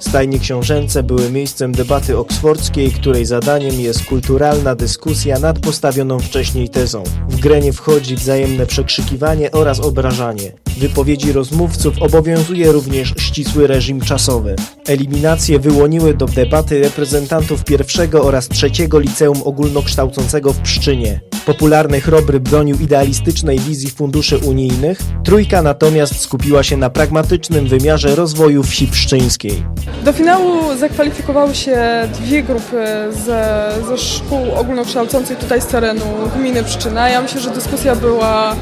stajnie książęce były miejscem debaty oksfordzkiej, której zadaniem jest kulturalna dyskusja nad postawioną wcześniej tezą. W grę nie wchodzi wzajemne przekrzykiwanie oraz obrażanie. Wypowiedzi rozmówców obowiązuje również ścisły reżim czasowy. Eliminacje wyłoniły do debaty reprezentantów pierwszego oraz trzeciego liceum ogólnokształcącego w Pszczynie. Popularny Chrobry bronił idealistycznej wizji funduszy unijnych, trójka natomiast skupiła się na pragmatycznym wymiarze rozwoju wsi pszczyńskiej. Do finału zakwalifikowały się dwie grupy ze, ze szkół ogólnokształcących tutaj z terenu gminy Pszczyna. Ja myślę, że dyskusja była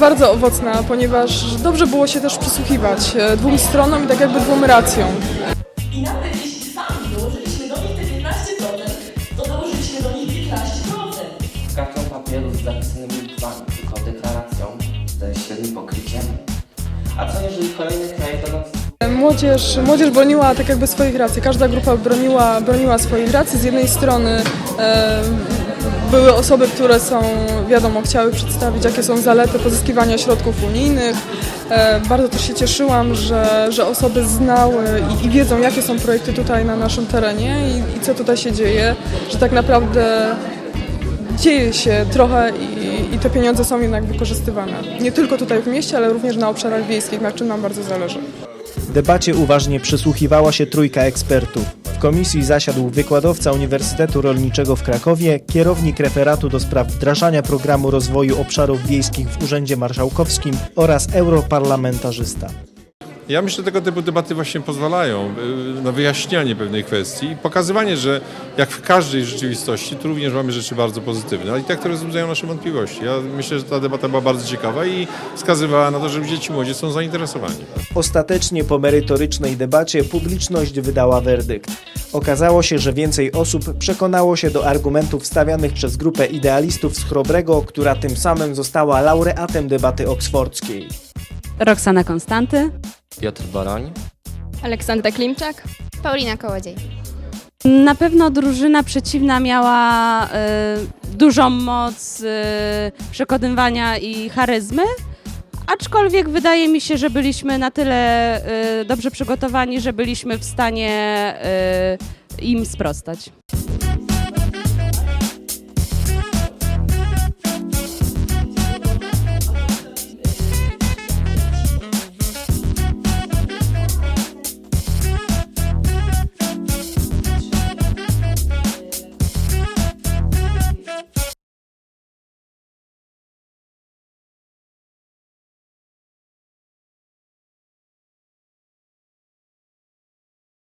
bardzo owocna, ponieważ dobrze było się też przysłuchiwać e, dwóm stronom i tak jakby dwóm racjom. I nawet jeśli sami dołożyliśmy do nich te 15%, to dołożyliśmy do nich 15%. kartą papieru z zapisanymi liczbami, tylko deklaracją ze średnim pokryciem. A co jeżeli kolejne kraje do nas Młodzież, młodzież broniła tak jakby swoich racji. Każda grupa broniła, broniła swoich racji. Z jednej strony e, były osoby, które są, wiadomo, chciały przedstawić, jakie są zalety pozyskiwania środków unijnych. E, bardzo też się cieszyłam, że, że osoby znały i, i wiedzą, jakie są projekty tutaj na naszym terenie i, i co tutaj się dzieje, że tak naprawdę dzieje się trochę i, i te pieniądze są jednak wykorzystywane. Nie tylko tutaj w mieście, ale również na obszarach wiejskich, na czym nam bardzo zależy. Debacie uważnie przysłuchiwała się trójka ekspertów. Komisji zasiadł wykładowca Uniwersytetu Rolniczego w Krakowie, kierownik referatu do spraw wdrażania programu rozwoju obszarów wiejskich w Urzędzie Marszałkowskim oraz europarlamentarzysta. Ja myślę, że tego typu debaty właśnie pozwalają y, na wyjaśnianie pewnej kwestii i pokazywanie, że jak w każdej rzeczywistości, tu również mamy rzeczy bardzo pozytywne, ale i tak, które wzbudzają nasze wątpliwości. Ja myślę, że ta debata była bardzo ciekawa i wskazywała na to, że dzieci i młodzież są zainteresowani. Ostatecznie po merytorycznej debacie publiczność wydała werdykt. Okazało się, że więcej osób przekonało się do argumentów stawianych przez grupę idealistów z Chrobrego, która tym samym została laureatem debaty oksfordzkiej. Roxana Konstanty. Piotr Boroń? Aleksandra Klimczak. Paulina Kołodziej. Na pewno drużyna przeciwna miała y, dużą moc y, przekonywania i charyzmy, aczkolwiek wydaje mi się, że byliśmy na tyle y, dobrze przygotowani, że byliśmy w stanie y, im sprostać.